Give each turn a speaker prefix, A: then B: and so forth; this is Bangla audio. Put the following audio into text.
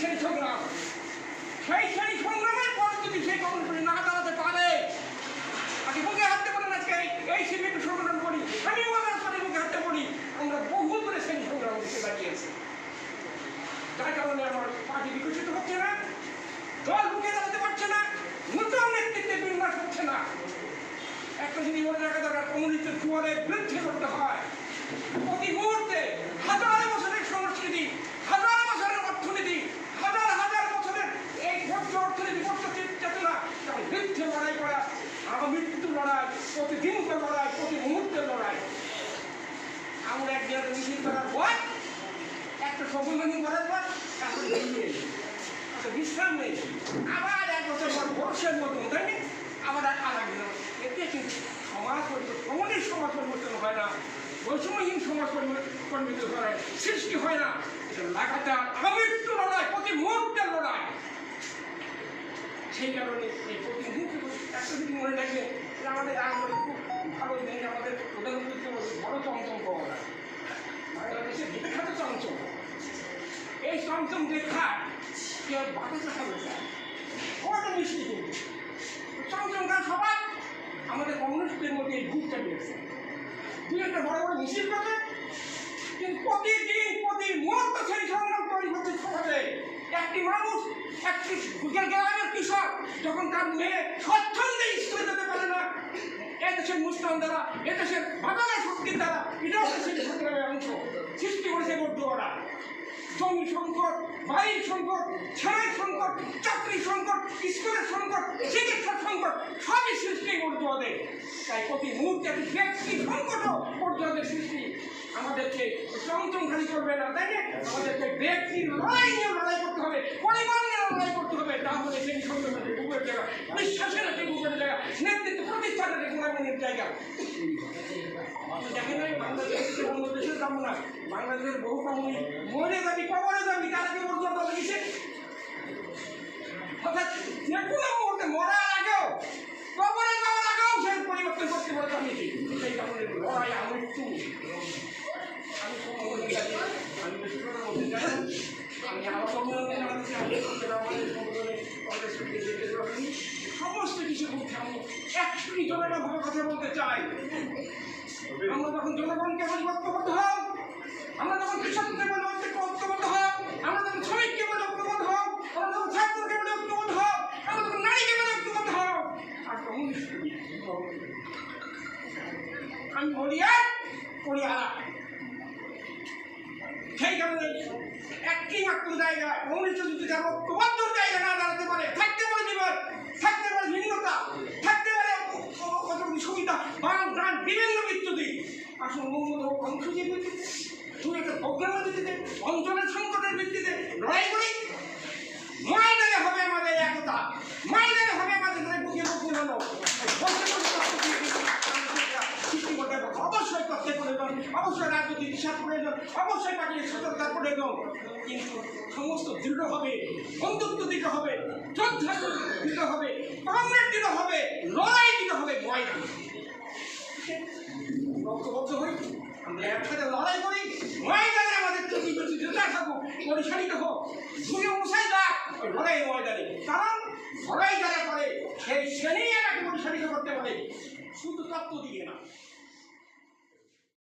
A: সেই সংগ্রাম সেই সেই সংগ্রামের পর যদি সেই কমিশনে না দাঁড়াতে পারে আগে বুকে হাঁটতে পারেন আজকে, এই- এই শিল্পী একটু সংগঠন করি। আমিও আমার সাথে বুকে হাঁটতে পারি আমরা বহু করে সেই সংগ্রাম দিতে দাঁড়িয়েছি যার কারণে আমার পার্টি বিকশিত হচ্ছে না, দল বুকে দাঁড়াতে পারছে না, নতুন নেতৃত্বে বিন্যাস হচ্ছে না। একটা জিনিস মনে রাখা দরকার, কমিউনিস্টের জোয়ারের বিরুদ্ধে করতে হয়। প্রতি মুহূর্তে হাজার বছরের সংস্কৃতি হাজার বছরের অর্থনীতি হাজার হাজার বছরের এই ভোজ্য অর্থনীতি ভোজ্য চেতনা তার বিরুদ্ধে লড়াই করা আমার মৃত্যু লড়াই প্রতিদিনকার লড়াই, প্রতি মুহূর্তের লড়াই। আমরা একদিন মিছিল করার পর, একটা সম্মেলন করার পর তারপরে। একটা বিশ্রাম নেই আবার এক বছর পর বর্ষের মতন তাই না? আবার আর আলাদা এতে কিন্তু সমাজ পরিবর্তন সমাজ পরিবর্তন হয় না। বৈষম্যহীন সমাজ পরিবর্তন হয়, সৃষ্টি হয় না। এটা লাগাতার আমৃত্যু লড়াই, প্রতি মুহূর্তের লড়াই। সেই কারণে এই প্রতি মুহূর্তে একটা আমাদের আমরা খুব ভালো নেই, আমাদের প্রধানমন্ত্রী বড় চমচম পাওয়া যায়। বিখ্যাত চমচম। এই চমচম কেউ বাতাসে খাবে বড় মিষ্টি কিন্তু। চমচম গান সবাই আমাদের কমিউনিস্টদের মধ্যে এই গ্রুপটা নিয়েছে দুই একটা বড় বড় কিন্তু প্রতিদিন সেই সংগ্রাম তৈরি একটি মানুষ, একটি গ্রামের কৃষক, যখন তার মেয়ে না মুসলাম দ্বারা এদেশের বাংলা শক্তির দ্বারা এটাও সেই সংগ্রামের অংশ সৃষ্টি করেছে বর্ধমানা জমি সংকট বাড়ির সংকট, ছেলের সংকট, চাকরি সংকট, স্কুলের সংকট, চিকিৎসার সংকট, সবই সৃষ্টি বর্ধমানে তাই প্রতি মুহূর্তে ব্যক্তি সংকটও বর্ধমানের সৃষ্টি আমাদেরকে চমচম খালি করবে না, তাই না? আমাদেরকে ব্যক্তির লড়াই নিয়ে লড়াই করতে হবে, পরিবার নিয়ে লড়াই করতে হবে। তাহলে সেই সংগ্রামের বুকের জায়গা বিশ্বাসের একটি বুকের জায়গা নেতৃত্ব প্রতিষ্ঠানের একটি গুণাগুণের জায়গা দেখেন নাই বাংলাদেশের অন্য দেশের কাম না বাংলাদেশের বহু কামনি যাবি কবরে যাবি তারা কি তো লিখেছে অর্থাৎ একশোটি জনগণভাবে কথা বলতে চাই। আমরা যখন জনগণকে ঐক্যবদ্ধ হও আমরা যখন কৃষককে বলি ঐক্য- ঐক্যবদ্ধ হও আমরা যখন শ্রমিককে বলি ঐক্যবদ্ধ হও আমরা যখন ছাত্রকে বলি ঐক্যবদ্ধ হও আমরা যখন নারীকে বলি ঐক্যবদ্ধ হও আর কমিউনিস্ট আমি বলি আর সেই কারণে একটি মাত্র জায়গা কমিউনিস্ট যদি তার ঐক্যবদ্ধ জায়গা না দাঁড়াতে পারে, থাকতে পারে বিবাদ থাকতে পারে ভিন্নতা থাকতে পারে কতগুলি সুবিধা বান গ্রান বিভিন্ন ভিত্তিতে আসলে মঙ্গল হোক অংশীয় ভিত্তিতে দু একটা প্রোগ্রামের ভিত্তিতে, অঞ্চলের সংকটের ভিত্তিতে লড়াই করি। ময়দানে হবে আমাদের একতা ময়দানে হবে আমাদের বুকে বুক মেলানো। অবশ্যই করতে প্রয়োজন, অবশ্যই রাজনৈতিক দিশার প্রয়োজন, অবশ্যই পার্টির সতর্কতার প্রয়োজন। কিন্তু সমস্ত দৃঢ় হবে, বন্ধুত্ব দৃঢ় হবে যোদ্ধা দৃঢ় হবে, কংগ্রেস দৃঢ় হবে, লড়াই দৃঢ় হবে, ময়দান। ঐক্যবদ্ধ হই আমরা একসাথে লড়াই করি ময়দানে আমাদের চুটি চুটি জুতা পরিচালিত হোক ধুয়ে মশাই যাক ওই লড়াই ময়দানে কারণ লড়াই যারা করে, সেই শ্রেণি এটাকে পরিচালিত করতে পারে শুধু তত্ত্ব দিয়ে না।